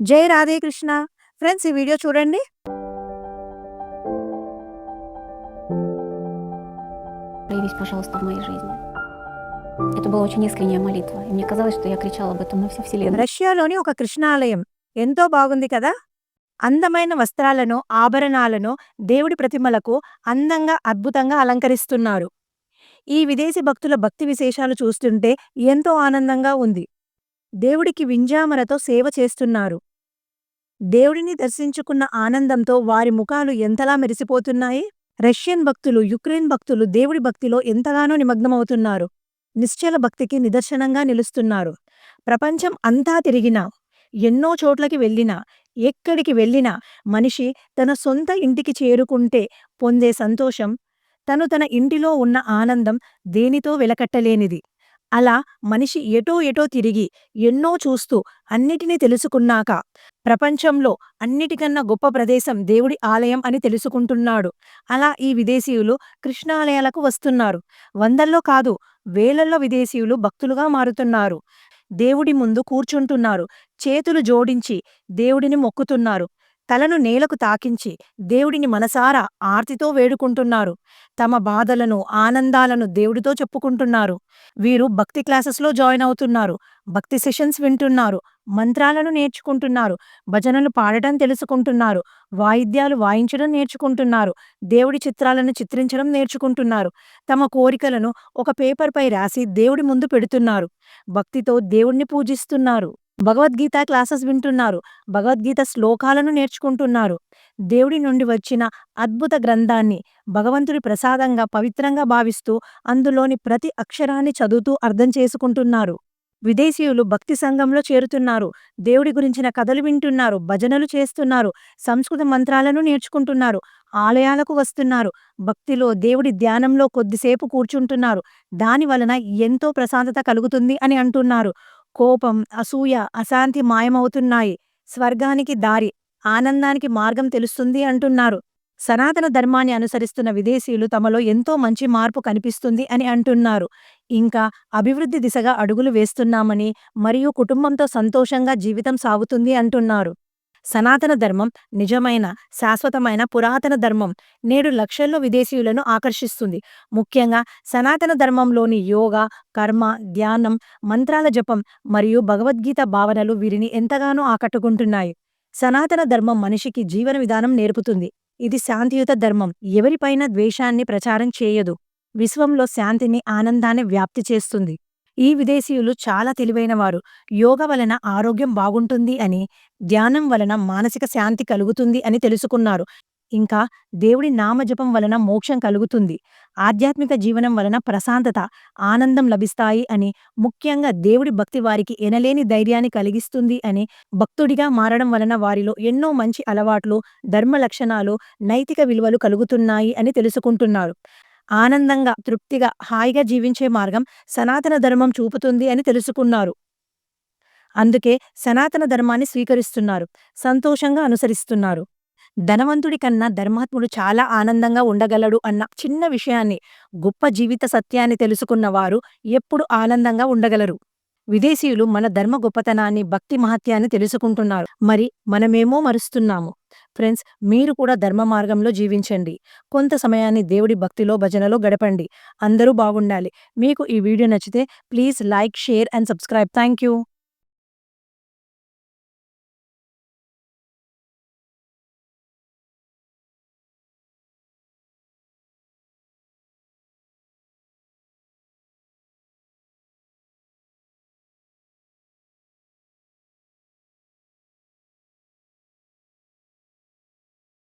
జై రాధే కృష్ణ ఫ్రెండ్స్ ఈ వీడియో చూడండి Появись, пожалуйста, в моей жизни. Это была очень искренняя молитва. И мне казалось, что я кричала об этом на всю вселенную. రష్యాలోని ఒక కృష్ణాలయం ఎంతో బాగుంది కదా అందమైన వస్త్రాలను ఆభరణాలను దేవుడి ప్రతిమలకు అందంగా అద్భుతంగా అలంకరిస్తున్నారు ఈ విదేశీ భక్తుల భక్తి విశేషాలు చూస్తుంటే ఎంతో ఆనందంగా ఉంది దేవుడికి వింజామరతో సేవ చేస్తున్నారు. దేవుడిని దర్శించుకున్న ఆనందంతో వారి ముఖాలు ఎంతలా మెరిసిపోతున్నాయి! రష్యన్ భక్తులు యుక్రెయిన్ భక్తులు దేవుడి భక్తిలో ఎంతగానో నిమగ్నమవుతున్నారు. నిశ్చల భక్తికి నిదర్శనంగా నిలుస్తున్నారు. ప్రపంచం అంతా తిరిగినా ఎన్నో చోట్లకి వెళ్ళినా ఎక్కడికి వెళ్ళినా మనిషి తన సొంత ఇంటికి చేరుకుంటే పొందే సంతోషం తను తన ఇంటిలో ఉన్న ఆనందం దేనితో వెలకట్టలేనిది. అలా మనిషి ఎటో ఎటో తిరిగి ఎన్నో చూస్తూ అన్నిటినీ తెలుసుకున్నాక ప్రపంచంలో అన్నిటికన్నా గొప్ప ప్రదేశం దేవుడి ఆలయం అని తెలుసుకుంటున్నాడు. అలా ఈ విదేశీయులు కృష్ణాలయాలకు వస్తున్నారు. వందల్లో కాదు వేలల్లో విదేశీయులు భక్తులుగా మారుతున్నారు. దేవుడి ముందు కూర్చుంటున్నారు. చేతులు జోడించి దేవుడిని మొక్కుతున్నారు. తలను నేలకు తాకించి దేవుడిని మనసారా ఆర్తితో వేడుకుంటున్నారు. తమ బాధలను ఆనందాలను దేవుడితో చెప్పుకుంటున్నారు. వీరు భక్తి క్లాసెస్లో జాయిన్ అవుతున్నారు. భక్తి సెషన్స్ వింటున్నారు. మంత్రాలను నేర్చుకుంటున్నారు. భజనలు పాడటం తెలుసుకుంటున్నారు. వాయిద్యాలు వాయించడం నేర్చుకుంటున్నారు. దేవుడి చిత్రాలను చిత్రించడం నేర్చుకుంటున్నారు. తమ కోరికలను ఒక పేపర్పై రాసి దేవుడి ముందు పెడుతున్నారు. భక్తితో దేవుణ్ణి పూజిస్తున్నారు. భగవద్గీత క్లాసెస్ వింటున్నారు. భగవద్గీత శ్లోకాలను నేర్చుకుంటున్నారు. దేవుడి నుండి వచ్చిన అద్భుత గ్రంథాన్ని భగవంతుడి ప్రసాదంగా పవిత్రంగా భావిస్తూ అందులోని ప్రతి అక్షరాన్ని చదువుతూ అర్థం చేసుకుంటున్నారు. విదేశీయులు భక్తి సంఘంలో చేరుతున్నారు. దేవుడి గురించిన కథలు వింటున్నారు. భజనలు చేస్తున్నారు. సంస్కృత మంత్రాలను నేర్చుకుంటున్నారు. ఆలయాలకు వస్తున్నారు. భక్తిలో దేవుడి ధ్యానంలో కొద్దిసేపు కూర్చుంటున్నారు. దాని వలన ఎంతో ప్రశాంతత కలుగుతుంది అని అంటున్నారు. కోపం అసూయ అశాంతి మాయమవుతున్నాయి. స్వర్గానికి దారి ఆనందానికి మార్గం తెలుస్తుంది అంటున్నారు. సనాతన ధర్మాన్ని అనుసరిస్తున్న విదేశీయులు తమలో ఎంతో మంచి మార్పు కనిపిస్తుంది అని అంటున్నారు. ఇంకా అభివృద్ధి దిశగా అడుగులు వేస్తున్నామని మరియు కుటుంబంతో సంతోషంగా జీవితం సాగుతుంది అంటున్నారు. సనాతన ధర్మం నిజమైన శాశ్వతమైన పురాతన ధర్మం నేడు లక్షల్లో విదేశీయులను ఆకర్షిస్తుంది. ముఖ్యంగా సనాతన ధర్మంలోని యోగ కర్మ ధ్యానం మంత్రాల జపం మరియు భగవద్గీత భావనలు వీరిని ఎంతగానో ఆకట్టుకుంటున్నాయి. సనాతన ధర్మం మనిషికి జీవన విధానం నేర్పుతుంది. ఇది శాంతియుత ధర్మం. ఎవరిపైన ద్వేషాన్ని ప్రచారం చేయదు. విశ్వంలో శాంతిని ఆనందాన్ని వ్యాప్తి చేస్తుంది. ఈ విదేశీయులు చాలా తెలివైనవారు. యోగ వలన ఆరోగ్యం బాగుంటుంది అని ధ్యానం వలన మానసిక శాంతి కలుగుతుంది అని తెలుసుకున్నారు. ఇంకా దేవుడి నామజపం వలన మోక్షం కలుగుతుంది. ఆధ్యాత్మిక జీవనం వలన ప్రశాంతత ఆనందం లభిస్తాయి అని ముఖ్యంగా దేవుడి భక్తి వారికి ఎనలేని ధైర్యాన్ని కలిగిస్తుంది అని భక్తుడిగా మారడం వలన వారిలో ఎన్నో మంచి అలవాట్లు ధర్మ లక్షణాలు నైతిక విలువలు కలుగుతున్నాయి అని తెలుసుకుంటున్నారు. ఆనందంగా తృప్తిగా హాయిగా జీవించే మార్గం సనాతన ధర్మం చూపుతుంది అని తెలుసుకున్నారు. అందుకే సనాతన ధర్మాన్ని స్వీకరిస్తున్నారు సంతోషంగా అనుసరిస్తున్నారు. ధనవంతుడి కన్నా ధర్మాత్ముడు చాలా ఆనందంగా ఉండగలడు అన్న చిన్న విషయాన్ని గొప్ప జీవిత సత్యాన్ని తెలుసుకున్నవారు ఎప్పుడు ఆనందంగా ఉండగలరు. విదేశీయులు మన ధర్మ గొప్పతనాన్ని భక్తి మహత్యాన్ని తెలుసుకుంటున్నారు. మరి మనమేమో మరుస్తున్నాము. ఫ్రెండ్స్ మీరు కూడా ధర్మ మార్గంలో జీవించండి. కొంత సమయాన్ని దేవుడి భక్తిలో భజనలో గడపండి. అందరూ బాగుండాలి. మీకు ఈ వీడియో నచ్చితే please like share and subscribe. Thank you